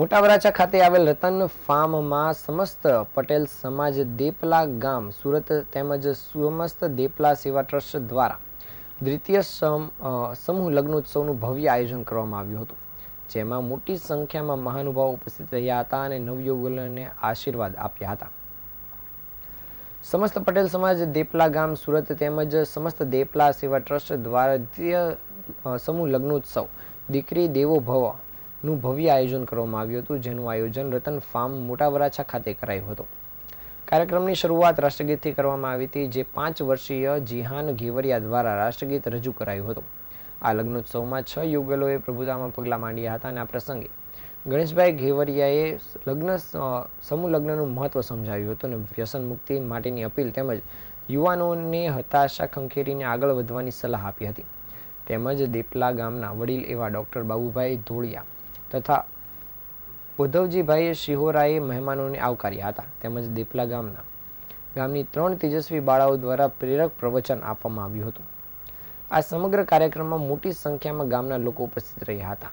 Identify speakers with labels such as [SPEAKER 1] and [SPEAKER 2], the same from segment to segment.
[SPEAKER 1] મોટા વરાછા ખાતે આવેલ રતન ફાર્મમાં સમસ્ત પટેલ સમાજ દેપલા ગામ, સુરત તેમજ સમસ્ત દેપલા સેવા ટ્રસ્ટ દ્વારા દ્વિતીય સમ- સમૂહ લગ્નોત્સવનું ભવ્ય આયોજન કરવામાં આવ્યું હતું, જેમાં મોટી સંખ્યામાં મહાનુભાવો ઉપસ્થિત રહ્યા હતા અને નવયુગલોને આશીર્વાદ આપ્યા હતા. સમસ્ત પટેલ સમાજ દેપલા ગામ, સુરત તેમજ સમસ્ત દેપલા સેવા ટ્રસ્ટ દ્વારા દ્વિતીય સમૂહ લગ્નોત્સવ, દીકરી દેવો ભવ નું ભવ્ય આયોજન કરવામાં આવ્યું હતું, જેનું આયોજન રતન ફાર્મ મોટા વરાછા ખાતે કરાયું હતું. કાર્યક્રમની શરૂઆત રાષ્ટ્રગીતથી કરવામાં આવી હતી, જે પાંચ વર્ષીય જીહાન ઘેવરિયા દ્વારા રાષ્ટ્રગીત રજૂ કરાયું હતું. આ લગ્નોત્સવમાં છ યુગલોએ પ્રભુતામાં પગલાં માંડ્યા હતા અને આ પ્રસંગે ગણેશભાઈ ઘેવરિયાએ લગ્ન સમૂહ લગ્નનું મહત્વ સમજાવ્યું હતું અને વ્યસન મુક્તિ માટેની અપીલ તેમજ યુવાનોને હતાશા ખંખેરીને આગળ વધવાની સલાહ આપી હતી. તેમજ દેપલા ગામના વડીલ એવા ડૉક્ટર બાબુભાઈ ધોળિયા તથા ઉદ્ધવજીભાઈએ શિહોરાએ મહેમાનોને આવકાર્યા હતા. તેમજ દેપલા ગામના, ગામની ત્રણ તેજસ્વી બાળાઓ દ્વારા પ્રેરક પ્રવચન આપવામાં આવ્યું હતું. આ સમગ્ર કાર્યક્રમમાં મોટી સંખ્યામાં ગામના લોકો ઉપસ્થિત રહ્યા હતા.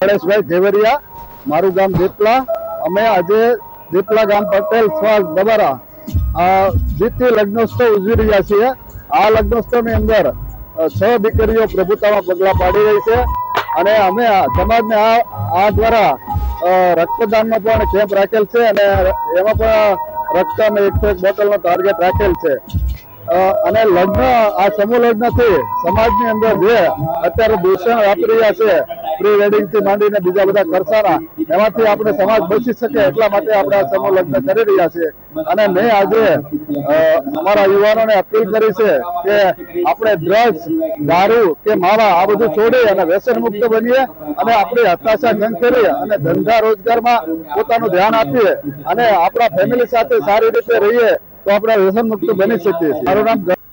[SPEAKER 2] ગણેશભાઈ ઝેવરિયા, મારું ગામ દેપલા. અમે આજે દેપલા ગામ પટેલ સ્વાસ દબારા દ્વિતીય લગ્નોત્સવ ઉજવી રહ્યા છીએ. આ લગ્નોત્સવની અંદર છ દીકરીઓ પ્રભુતામાં પગલા પાડી રહી છે. અને અમે સમાજને આ આ દ્વારા રક્તદાનનો પણ કેમ્પ રાખેલ છે અને એમાં પણ રક્તદાન એકસો એક બોટલનો ટાર્ગેટ રાખેલ છે. અને લગ્ન, આ સમૂહ લગ્નથી સમાજની અંદર જે અત્યારે દૂષણ વાપરી રહ્યા છે પ્રી વેડિંગથી માંડીને બીજા બધા ખર્ચાના એમાંથી આપણે સમાજ બચી શકે એટલા માટે આપણે આ સમૂહ લગ્ન કરી રહ્યા છીએ. અને મેં આજે અમારા યુવાનોને અપીલ કરી છે કે આપણે ડ્રગ્સ દારૂ કે માવા આ બધું છોડી અને વ્યસન મુક્ત બનીએ અને આપણી હતાશા કરીએ અને ધંધા રોજગારમાં પોતાનું ધ્યાન આપીએ અને આપણા ફેમિલી સાથે સારી રીતે રહીએ તો આપણે વ્યસન મુક્ત બની શકીએ છીએ. મારું નામ